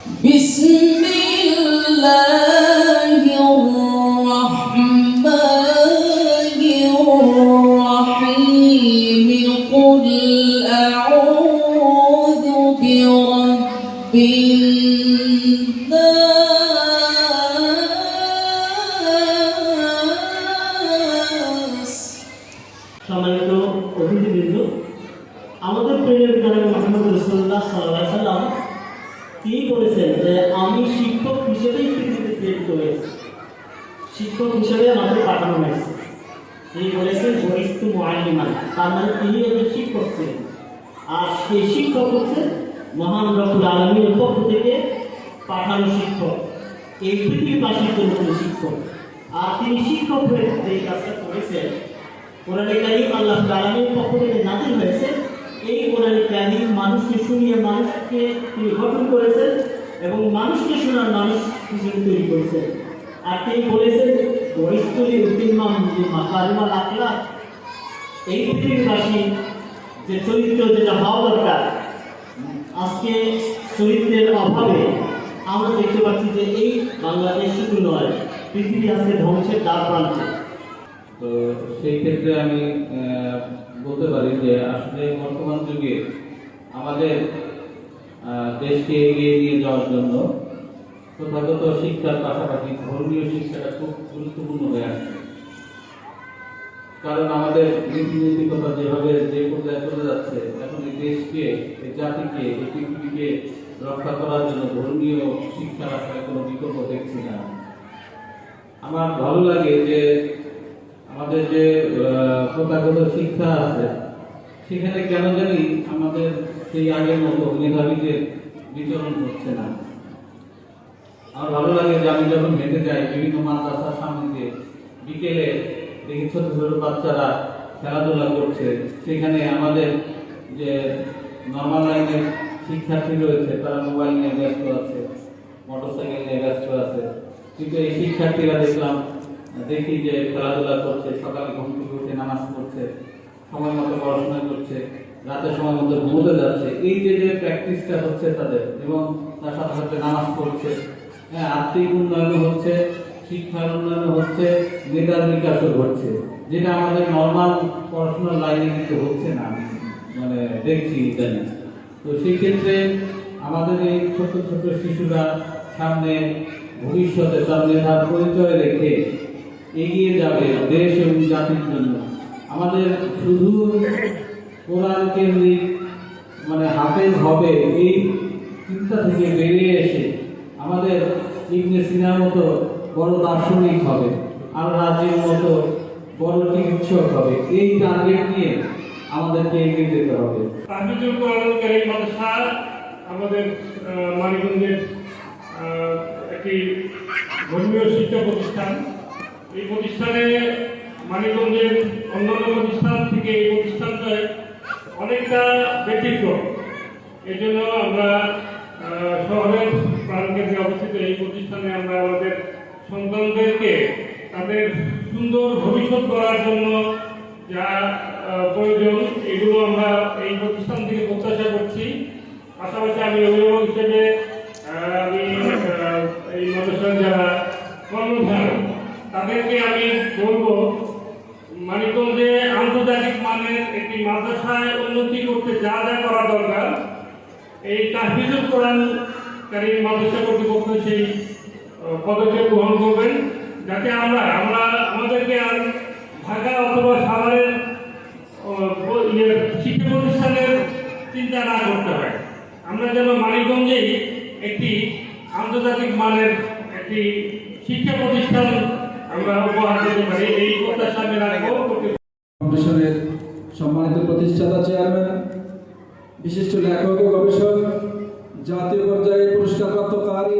بسم الله الرحمن الرحيم قل أعوذ برب الناس সম্মানিত অতিথিবৃন্দ আমাদের প্রেমের জনাব মোহাম্মদ রসুল্লাহ সাল্লাহ সাল্লাম তিনি বলেছেন যে আমি শিক্ষক হিসেবেই পৃথিবীতে প্রেরিত হয়েছি। শিক্ষক হিসেবে আমাকে পাঠানো হয়েছে। তিনি বলেছেন বরিষ্ঠ মোয়াল্লিমান তার মানে তিনি একজন শিক্ষক ছিলেন। আর সেই শিক্ষক হচ্ছে মহান রকুল আলমীর পক্ষ থেকে পাঠানো শিক্ষক। এই পৃথিবীবাসীর জন্য তিনি শিক্ষক। আর তিনি শিক্ষক হয়ে এই কাজটা করেছেন। কোরআনে কারিম আল্লাহ আলমীর পক্ষ থেকে নাজিল হয়েছে। এই কোরআনে কারিম মানুষকে শুনিয়ে মানুষকে তিনি গঠন করেছেন এবং মানুষকে শোনার মানুষ হিসেবে তৈরি করেছেন। আর তিনি বলেছেন বরিষ্ঠলি উদ্দিমাম যে মাকারিমা লাখলা এই পৃথিবীবাসী যে চরিত্র যেটা হওয়া দরকার, আজকে চরিত্রের অভাবে আমরা দেখতে পাচ্ছি যে এই বাংলাদেশ শুধু নয়, পৃথিবী আজকে ধ্বংসের দ্বার প্রান্তে। তো সেই ক্ষেত্রে আমি বলতে পারি যে আসলে বর্তমান যুগে আমাদের দেশকে এগিয়ে নিয়ে যাওয়ার জন্য প্রথাগত শিক্ষার পাশাপাশি ধর্মীয় শিক্ষাটা খুব গুরুত্বপূর্ণ হয়ে আসছে। কারণ আমাদের নীতি নৈতিকতা যেভাবে যে পর্যায়ে চলে যাচ্ছে, এখন এই দেশকে, এই জাতিকে, এই পৃথিবীকে রক্ষা করার জন্য ধর্মীয় শিক্ষার আসলে কোনো বিকল্প দেখছি না। আমার ভালো লাগে যে আমাদের যে প্রথাগত শিক্ষা আছে। সেখানে কেন জানি আমাদের সেই আগের মতো মেধাবীদের বিচরণ হচ্ছে না। আমার ভালো লাগে যে আমি যখন হেঁটে যাই, বিভিন্ন মাদ্রাসার সামনে দিয়ে বিকেলে দেখি ছোট ছোট বাচ্চারা খেলাধুলা করছে। সেখানে আমাদের যে নর্মাল লাইনের শিক্ষার্থী রয়েছে, তারা মোবাইল নিয়ে ব্যস্ত আছে মোটরসাইকেল নিয়ে ব্যস্ত আছে। কিন্তু এই শিক্ষার্থীরা দেখলাম দেখি যে খেলাধুলা করছে, সকালে ঘুম থেকে উঠে নামাজ পড়ছে, সময় মতো পড়াশোনা করছে রাতের সময় মতো ঘুমোতে যাচ্ছে। এই যে যে প্র্যাকটিসটা হচ্ছে তাদের, এবং তার সাথে সাথে নামাজ পড়ছে হ্যাঁ আর্থিক উন্নয়ন হচ্ছে, শিক্ষার উন্নয়ন হচ্ছে, মেধার বিকাশও ঘটছে, যেটা আমাদের নর্মাল পড়াশোনার লাইনে কিন্তু হচ্ছে না মানে দেখছি ইদানিং। তো সেই ক্ষেত্রে আমাদের এই ছোট ছোট শিশুরা সামনে ভবিষ্যতে তার মেধার পরিচয় রেখে এগিয়ে যাবে দেশ এবং জাতির জন্য। আমাদের শুধু কোরআন কেন্দ্রিক মানে হাতে হবে এই চিন্তা থেকে বেরিয়ে এসে আমাদের ইবনে সিনার মতো বড় দার্শনিক হবে আর রাজ্যের মতো বড় চিকিৎসক হবে। এই টার্গেট নিয়ে আমাদেরকে এগিয়ে যেতে হবে। আমাদের মানিকগঞ্জের একটি ধর্মীয় শিক্ষা প্রতিষ্ঠান এই প্রতিষ্ঠানে মানিকগঞ্জের অন্যান্য প্রতিষ্ঠান থেকে এই প্রতিষ্ঠানটা অনেকটা ব্যতিক্রম। এই জন্য আমরা শহরের প্রাণকেন্দ্রে অবস্থিত এই প্রতিষ্ঠানে আমরা আমাদের সন্তানদেরকে তাদের সুন্দর ভবিষ্যৎ করার জন্য যা প্রয়োজন, এগুলো আমরা এই প্রতিষ্ঠান থেকে প্রত্যাশা করছি। পাশাপাশি আমি অভিভাবক হিসেবে আমি এই মাদ্রাসার যারা তাদেরকে আমি বলব, মানিকগঞ্জে আন্তর্জাতিক মানের একটি মাদ্রাসায় উন্নতি করতে যা যা করা দরকার, এই তাহফিজুল কোরআন মাদ্রাসা কর্তৃপক্ষ সেই পদক্ষেপ গ্রহণ করবেন, যাতে আমরা আমরা, আমাদেরকে আর ঢাকা অথবা সাভারের শিক্ষা প্রতিষ্ঠানের চিন্তা না করতে হয়। আমরা যেন মানিকগঞ্জেই একটি আন্তর্জাতিক মানের একটি শিক্ষা প্রতিষ্ঠান আমরা উপহার ফাউন্ডেশনের সম্মানিত প্রতিষ্ঠাতা চেয়ারম্যান বিশিষ্ট লেখক ও গবেষক জাতীয় পর্যায়ে পুরস্কারপ্রাপ্ত কারি